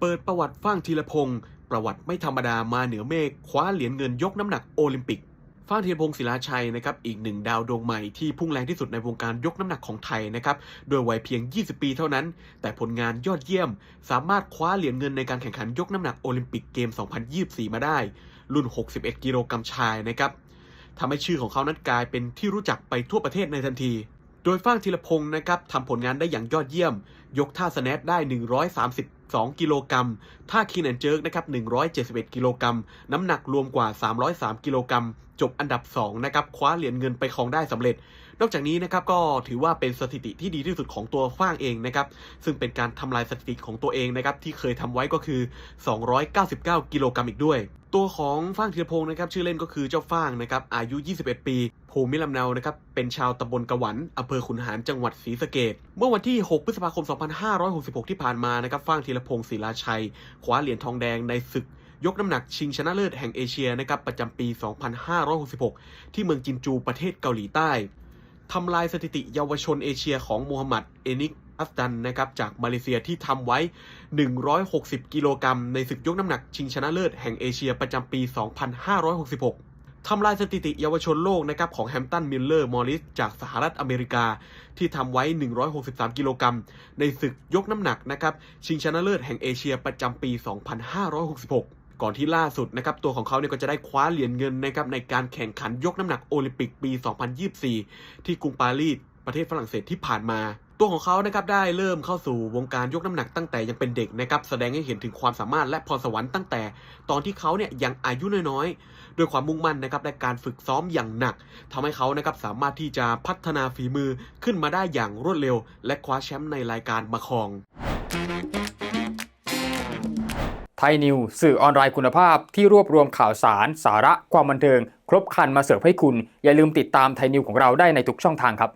เปิดประวัติฟ้างธีรพงศ์ประวัติไม่ธรรมดามาเหนือเมฆคว้าเหรียญเงินยกน้ำหนักโอลิมปิกฟ้างธีรพงศ์ศิลาชัยนะครับอีกหนึ่งดาวดวงใหม่ที่พุ่งแรงที่สุดในวงการยกน้ำหนักของไทยนะครับโดยวัยเพียง 20 ปีเท่านั้น แต่ผลงานยอดเยี่ยม สามารถคว้าเหรียญเงินในการแข่งขันยกน้ำหนักโอลิมปิกเกม 2024 มาได้ รุ่น 61 กิโลกรัมชายนะครับทำให้ชื่อของเขานั้นกลายเป็นที่รู้จักไปทั่วประเทศในทันที โดยฟ้างธีรพงศ์นะครับทำผลงานได้อย่างยอดเยี่ยม ยกท่าสแนทได้ 132 กิโลกรัม ท่าคีนแอนเจิร์กนะครับ 171 กิโลกรัม น้ำหนักรวมกว่า 303 กิโลกรัม จบอันดับ 2 นะครับ คว้าเหรียญเงินไปครองได้สำเร็จ นอกจากนี้นะครับก็ถือว่าเป็นสถิติที่ดีที่สุดของตัวฟ้างเองนะครับ ซึ่งเป็นการทำลายสถิติของตัวเองนะครับที่เคยทำไว้ก็คือ 299 กิโลกรัมอีกด้วย ตัวของฟ้างธีรพงศ์นะครับชื่อเล่นก็คือเจ้าฟ้างนะครับอายุ 21 ปี ภูมิลำเนานะครับเป็นชาวตำบลกระหวันอำเภอขุนหารจังหวัดศรีสะเกดเมื่อวันที่ 6 พฤษภาคม 2566 ที่ผ่านมานะครับฟ้างธีรพงศ์ศิลาชัยคว้าเหรียญทองแดงในศึกยกน้ำหนักชิงชนะเลิศแห่งเอเชียนะครับประจำปี 2566 ที่เมืองจินจูประเทศเกาหลีใต้ทำลายสถิติเยาวชนเอเชียของมูฮัมหมัดเอนิก อัฟดันนะครับจากมาเลเซียที่ทำไว้ 160 กิโลกรัมในศึกยกน้ำหนักชิงชนะเลิศแห่งเอเชียประจำปี 2566ทำลายสถิติเยาวชนโลกนะครับของแฮมตันมิลเลอร์มอริสจากสหรัฐอเมริกา ที่ทำไว้ 163 กิโลกรัม ในศึกยกน้ำหนักนะครับชิงชนะเลิศแห่งเอเชียประจำปี 2566 ก่อนที่ล่าสุดนะครับตัวของเขาเนี่ยก็จะได้คว้าเหรียญเงินนะครับในการแข่งขันยกน้ำหนักโอลิมปิกปี 2024 ที่กรุงปารีสประเทศฝรั่งเศสที่ผ่านมา ตัวของเขานะครับได้เริ่มเข้าสู่วงการยกน้ำหนักตั้งแต่ยังเป็นเด็กนะครับแสดงให้เห็นถึงความสามารถและพรสวรรค์ตั้งแต่ ตอนที่เขาเนี่ยยังอายุน้อยๆด้วยความมุ่งมั่นนะครับและการฝึกซ้อมอย่างหนักทำให้เขานะครับสามารถที่จะพัฒนาฝีมือขึ้นมาได้อย่างรวดเร็ว และคว้าแชมป์ในรายการมาครองไทยนิวสื่อออนไลน์คุณภาพที่รวบรวมข่าวสาร สาระความบันเทิง ครบครันมาเสิร์ฟให้คุณ อย่าลืมติดตามไทยนิวของเราได้ในทุกช่องทางครับ